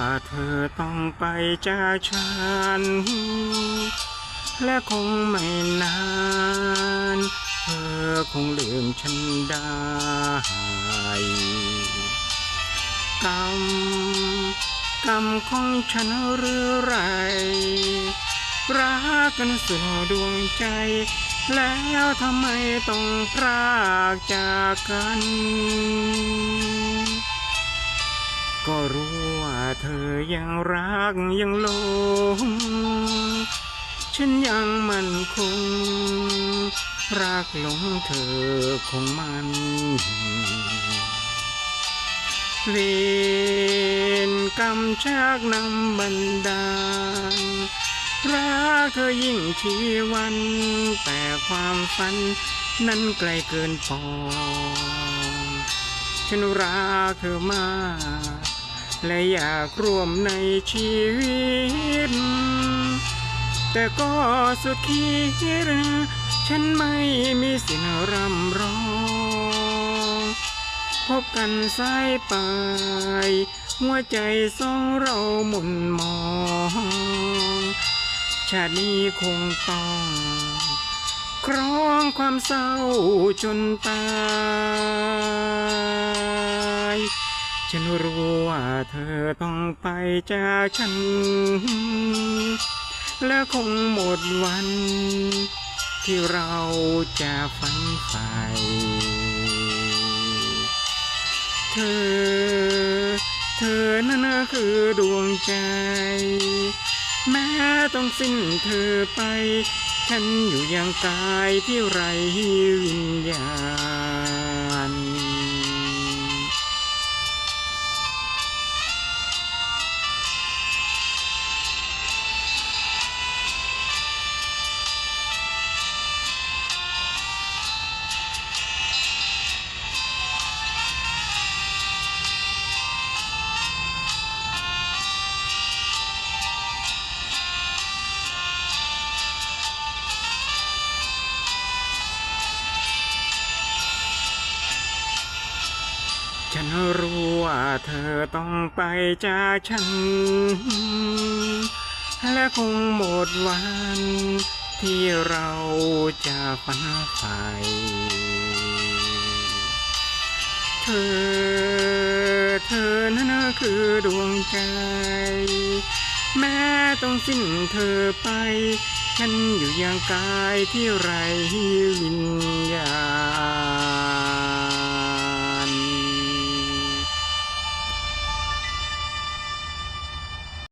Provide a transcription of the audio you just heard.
ถ้าเธอต้องไปจากฉัน และคงไม่นาน เธอคงลืมฉันได้กรรมกรรมของฉันหรือไร รักกันสุดดวงใจ แล้วทำไมต้องพรากจากกัน เธอยังรักยังหลงฉันยังมั่นคง รักหลงเธอคงมันเวรกรรมชักนำบันดาลรักเธอยิ่งชีวัน แต่ความฝันนั้นไกลเกินพอฉันรักเธอมาก และอยากร่วมในชีวิต แต่ก็สุดคิดฉันไม่มีสิทธิ์รำร้อง พบกันสายไปหัวใจสองเราหมุนมอง ชาตินี้คงต้องครองความเศร้าจนตาย ฉันรู้ว่าเธอต้องไปจากฉัน และคงหมดวัน ที่เราจะฝันใฝ่เธอ เธอนั่นคือดวงใจ แม้ต้องสิ้นเธอไป ฉันอยู่อย่างกายที่ไรวิญ ฉันรู้ว่าเธอต้องไปจากฉัน และคงหมดวันที่เราจะฝันใฝ่เธอ เธอนั้นคือดวงใจ แม้ต้องสิ้นเธอไปฉันอยู่อย่างกายที่ไรวิญญาณ